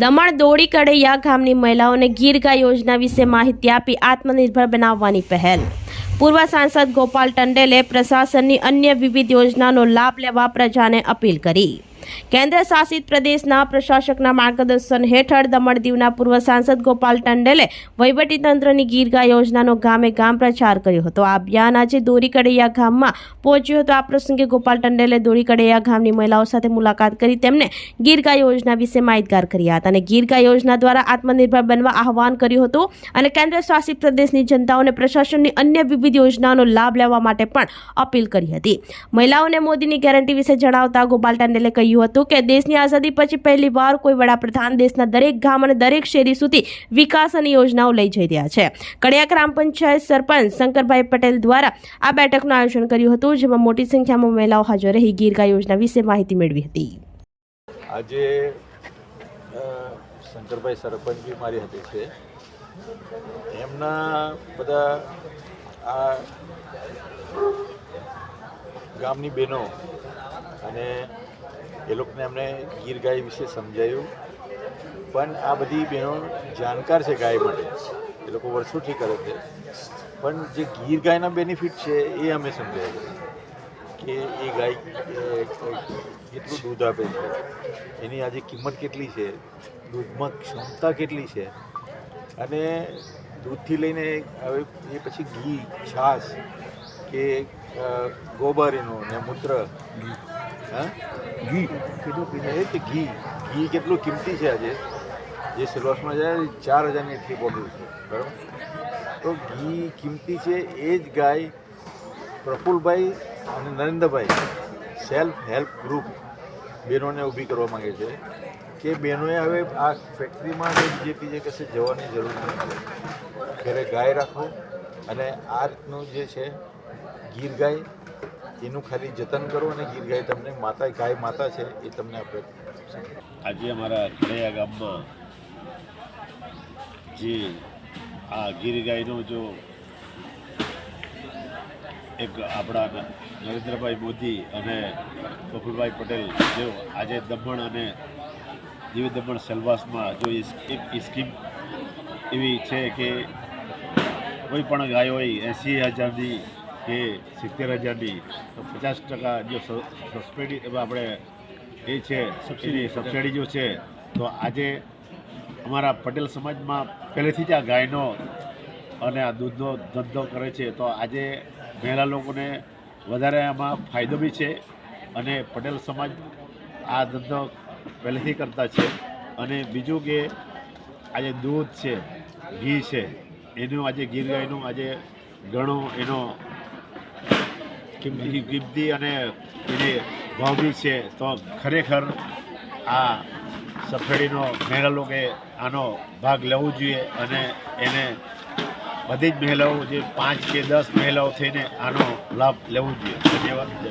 દમણ દોડી કડૈયા ગામની મહિલાઓને ગીર ગાય યોજના વિશે માહિતી આપી આત્મનિર્ભર બનાવવાની પહેલ. પૂર્વ સાંસદ ગોપાલ ટંડેલે પ્રશાસનની અન્ય વિવિધ યોજનાનો લાભ લેવા પ્રજાને અપીલ કરી. કેન્દ્ર શાસિત પ્રદેશના પ્રશાસકના માર્ગદર્શન હેઠળ દમણ દીવના પૂર્વ સાંસદ ગોપાલ ટંડેલે વહીવટીતંત્રની ગીરગા યોજનાનો ગામે ગામ પ્રચાર કર્યો હતો. આ અભિયાન આજે દોરી કડૈયા ગામમાં પહોંચ્યું હતું. આ પ્રસંગે ગોપાલ ટંડેલે દોરી કડૈયા ગામની મહિલાઓ સાથે મુલાકાત કરી તેમને ગીરગા યોજના વિશે માહિતગાર કર્યા હતા અને ગીરગા યોજના દ્વારા આત્મનિર્ભર બનવા આહવાન કર્યું હતું અને કેન્દ્ર શાસિત પ્રદેશની જનતાઓને પ્રશાસનની અન્ય વિવિધ યોજનાઓનો લાભ લેવા માટે પણ અપીલ કરી હતી. મહિલાઓને મોદીની ગેરંટી વિશે જણાવતા ગોપાલ ટંડેલે કહ્યું હતું કે દેશની આઝાદી પછી પહેલી વાર કોઈ વડાપ્રધાન દેશના દરેક ગામ અને દરેક શેરી સુધી વિકાસ અને યોજનાઓ લઈ જઈ રહ્યા છે. કડિયા ગ્રામ પંચાયત સરપંચ શંકરભાઈ પટેલ દ્વારા આ બેઠકનું આયોજન કર્યું હતું, જેમાં મોટી સંખ્યામાં મહિલાઓ હાજર રહી ગીરગા યોજના વિશે માહિતી મેળવી હતી. આજે શંકરભાઈ સરપંચ બી મારી હાથે છે. એમના બધા આ ગામની બહેનો અને એ લોકોને અમને ગીર ગાય વિશે સમજાયું. પણ આ બધી બહેનો જાણકાર છે ગાય માટે. એ લોકો વર્ષોથી કરે છે. પણ જે ગીર ગાયના બેનિફિટ છે એ અમે સમજાવ્યું કે એ ગાય કેટલું દૂધ આપે છે. એની આજે કિંમત કેટલી છે? દૂધમાં ક્ષમતા કેટલી છે? અને દૂધથી લઈને હવે એ પછી ઘી છાશ કે ગોબર એનું ને મૂત્ર. હા? ઘી. કેટલું પીને એ ઘી. ઘી કેટલું કિંમતી છે આજે? જે સિલવાસમાં જાય, ચાર હજારની એટલી બોટલ છે. બરાબર? તો ઘી કિંમતી છે એ જ ગાય પ્રફુલભાઈ અને નરેન્દ્રભાઈ, સેલ્ફ હેલ્પ ગ્રુપ બહેનોને ઊભી કરવા માંગે છે કે બહેનોએ હવે આ ફેક્ટરીમાં જે કશે જવાની જરૂર નથી. ઘરે ગાય રાખો અને આ રીતનું જે છે, ગીર ગાય એનું ખાલી જતન કરો અને ગીર ગાય તમને માતા, ગાય માતા છે એ તમને આપણે આજે અમારા ખડૈયા ગામમાં જે આ ગીર ગાયનો જો એક આપણા નરેન્દ્રભાઈ મોદી અને પ્રફુલભાઈ પટેલ જેઓ આજે દમણ અને દીવ દમણ સેલવાસમાં જો એક સ્કીમ એવી છે કે કોઈ પણ ગાય હોય એંસી હજારની કે સિત્તેર હજારની પચાસ ટકા જો સબસિડી આપણે એ છે સબસિડી. સબસિડી જો છે તો આજે અમારા પટેલ સમાજમાં પહેલેથી જ આ ગાયનો અને આ દૂધનો ધંધો કરે છે તો આજે મહિલા લોકોને વધારે આમાં ફાયદો બી છે અને પટેલ સમાજ આ ધંધો પહેલેથી કરતા છે. અને બીજું કે આજે દૂધ છે ઘી છે એનું આજે ગીર ગાયનું આજે ઘણો એનો કિંમતી અને એની ભાવ છે, તો ખરેખર આ સફેડીનો મહિલા લોકોએ આનો ભાગ લેવો જોઈએ અને એને બધી જ મહિલાઓ જે પાંચ કે દસ મહિલાઓ થઈને આનો લાભ લેવો જોઈએ. ધન્યવાદ. જય